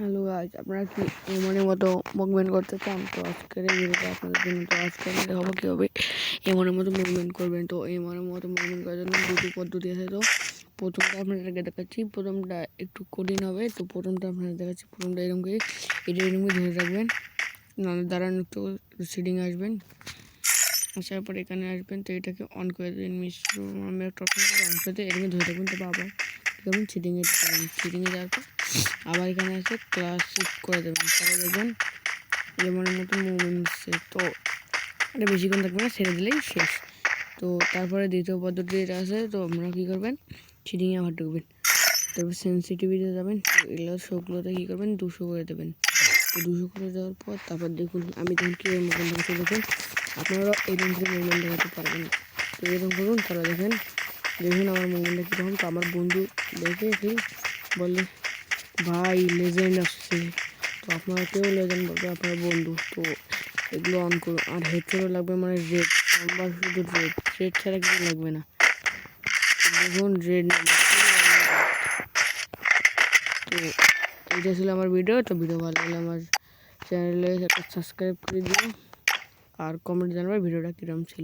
Hello guys আপনারা কি এমনের মতো মুভমেন্ট করতে চান? তো আজকের এই ভিডিওটা আপনাদের জন্য, তো আজকে আমি দেখাবো কীভাবে এমনের মতো মুভমেন্ট করবেন। তো এমনের মতো মুভমেন্ট করার জন্য দুটো পদ্ধতি আছে। তো প্রথমটা আপনাদেরকে দেখাচ্ছি, প্রথমটা একটু কঠিন হবে। তো প্রথমটা আপনাদের দেখাচ্ছি, প্রথমটা এরকম করে এটা এরকম ধরে রাখবেন। নাহলে দাঁড়ান একটু সিডিং আসবেন। আসার পর এখানে আসবেন, তো এটাকে অন করে দেবেন মিশ্র আমি একটা অন করে এরকম ধরে রাখবেন, তো বাবা, কী করবেন? সিডিংয়ে সিডিংয়ে যাওয়ার পর আবার এখানে এসে ক্লাস শিফট করে দেবেন। তাহলে দেখবেন যেমনের মতো মুভমেন্ট তো এটা বেশিক্ষণ থাকবে না, ছেড়ে দিলেই শেষ। তো তারপরে দ্বিতীয় পদ্ধতি যেটা আছে, তো আপনারা কী করবেন? সিডিংয়ে আবার ঢুকবেন। তারপর সেন্সিটিভিতে যাবেন। এগুলো শোগুলোতে কী করবেন? দুশো করে দেবেন। তো দুশো করে দেওয়ার পর তারপর দেখুন, আমি যখন কীভাবে মুভমেন্ট দেখাচ্ছি দেখুন আপনারা এরকম করে মুভমেন্ট দেখাতে পারবেন। তো এরকম করুন তারা দেখেন, দেখুন আমার মুভমেন্টটা কীরকম। তো আমার বন্ধু দেখে কি বলে ভাই লেজেন্ড আসছে। তো আপনারা কেউ লেজেন্ড বলবে, আপনার বন্ধু। তো এগুলো অন করুন আর হেডফোনও লাগবে মানে রেড নাম্বার শুধু রেড রেড ছাড়া কিছু লাগবে না। দেখুন রেড তো এটা ছিল আমার ভিডিও তো ভিডিও ভালো লাগলে আমার চ্যানেলে সাবস্ক্রাইব করে দিও। আর কমেন্ট জানাবে ভিডিওটা কীরকম ছিল।